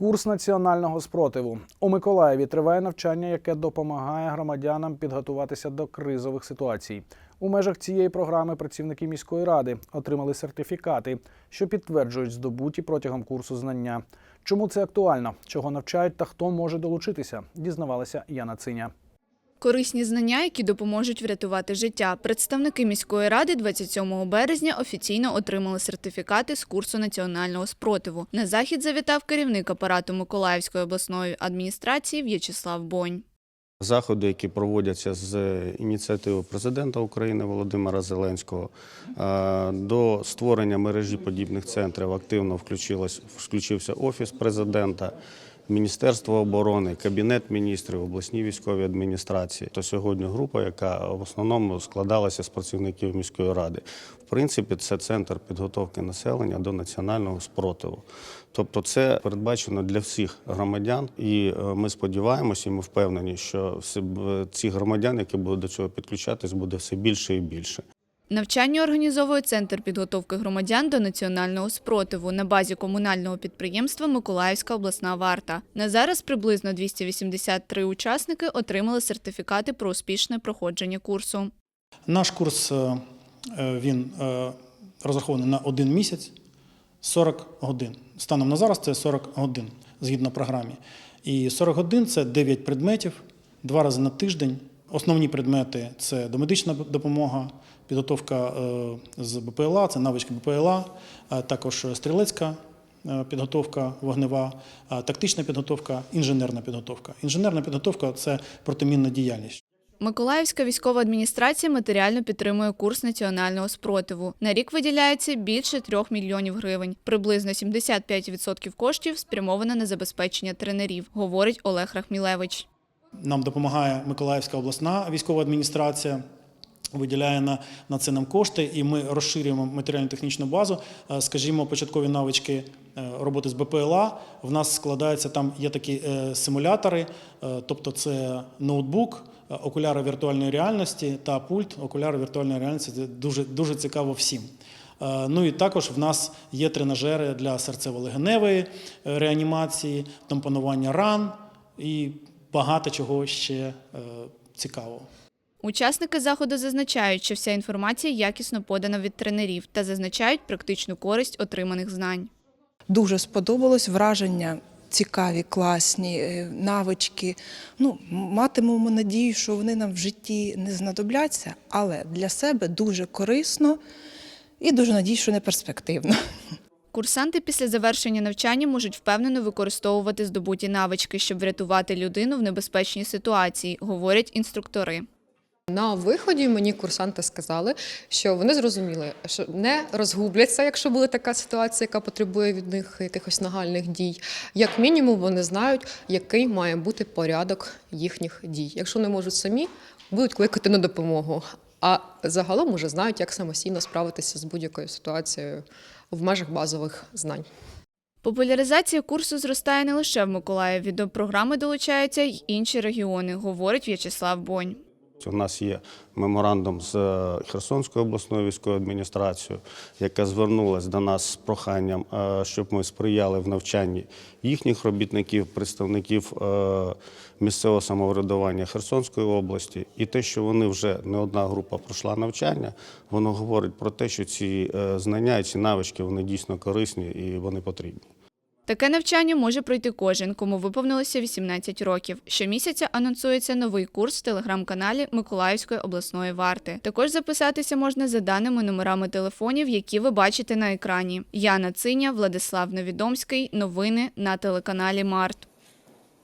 Курс національного спротиву у Миколаєві триває навчання, яке допомагає громадянам підготуватися до кризових ситуацій. У межах цієї програми працівники міської ради отримали сертифікати, що підтверджують здобуті протягом курсу знання. Чому це актуально? Чого навчають та хто може долучитися? Дізнавалася Яна Циня. Корисні знання, які допоможуть врятувати життя. Представники міської ради 27 березня офіційно отримали сертифікати з курсу національного спротиву. На захід завітав керівник апарату Миколаївської обласної адміністрації В'ячеслав Бонь. Заходи, які проводяться з ініціативи президента України Володимира Зеленського, е, до створення мережі подібних центрів активно включився офіс президента. Міністерство оборони, кабінет міністрів, обласні військові адміністрації. То сьогодні група, яка в основному складалася з працівників міської ради. В принципі, це центр підготовки населення до національного спротиву. Тобто, це передбачено для всіх громадян, і е, ми сподіваємося, і ми впевнені, що б- цих громадян, які будуть до цього підключатись, буде все більше і більше. Навчання організовує центр підготовки громадян до національного спротиву на базі комунального підприємства Миколаївська обласна варта. На зараз приблизно 283 учасники отримали сертифікати про успішне проходження курсу. Наш курс е, е, він е, розрахований на один місяць 40 годин. Станом на зараз це 40 годин згідно програмі. І 40 годин це 9 предметів, два рази на тиждень. Основні предмети це домедична допомога, підготовка е, з БПЛА, це навички БПЛА, також стрілецька е, підготовка вогнева, тактична підготовка, інженерна підготовка. Інженерна підготовка це протимінна діяльність. Миколаївська військова адміністрація матеріально підтримує курс національного спротиву. На рік виділяється більше трьох мільйонів гривень. Приблизно 75% коштів спрямовано на забезпечення тренерів, говорить Олег Рахмілевич. Нам допомагає Миколаївська обласна військова адміністрація. Виділяє на, на це нам кошти, і ми розширюємо матеріально-технічну базу. Е, Скажімо, початкові навички е, роботи з БПЛА. В нас складається там є такі е, симулятори, тобто це ноутбук, окуляри віртуальної реальності та пульт окуляри віртуальної реальності. Це дуже, дуже цікаво всім. Ну і також в нас є тренажери для серцево-легеневої реанімації, тампонування ран і багато чого ще е, цікавого. Учасники заходу зазначають, що вся інформація якісно подана від тренерів та зазначають практичну користь отриманих знань. Дуже сподобалось враження. Цікаві, класні е, навички. Ну, матимемо надію, що вони нам в житті не знадобляться, але для себе дуже корисно і дуже надію, що не перспективно. Курсанти після завершення навчання можуть впевнено використовувати здобуті навички, щоб врятувати людину в небезпечній ситуації, говорять інструктори. На виході мені курсанти сказали, що вони зрозуміли, що не розгубляться, якщо буде така ситуація, яка потребує від них якихось нагальних дій. Як мінімум, вони знають, який має бути порядок їхніх дій. Якщо не можуть самі, будуть кликати на допомогу. А загалом уже знають, як самостійно справитися з будь-якою ситуацією в межах базових знань. Популяризація курсу зростає не лише в Миколаєві. До програми долучаються й інші регіони, говорить В'ячеслав Бонь. У нас є меморандум з е, Херсонською обласною військовою адміністрацією, яка звернулася до нас з проханням, е, щоб ми сприяли в навчанні їхніх робітників, представників е, місцевого самоврядування Херсонської області. І те, що вони вже не одна група пройшла навчання, воно говорить про те, що ці знання і ці навички вони дійсно корисні і вони потрібні. Таке навчання може пройти кожен, кому виповнилося 18 років. Щомісяця анонсується новий курс в телеграм-каналі Миколаївської обласної варти. Також записатися можна за даними номерами телефонів, які ви бачите на екрані. Яна Циня, Владислав Невідомський. Новини на телеканалі Март.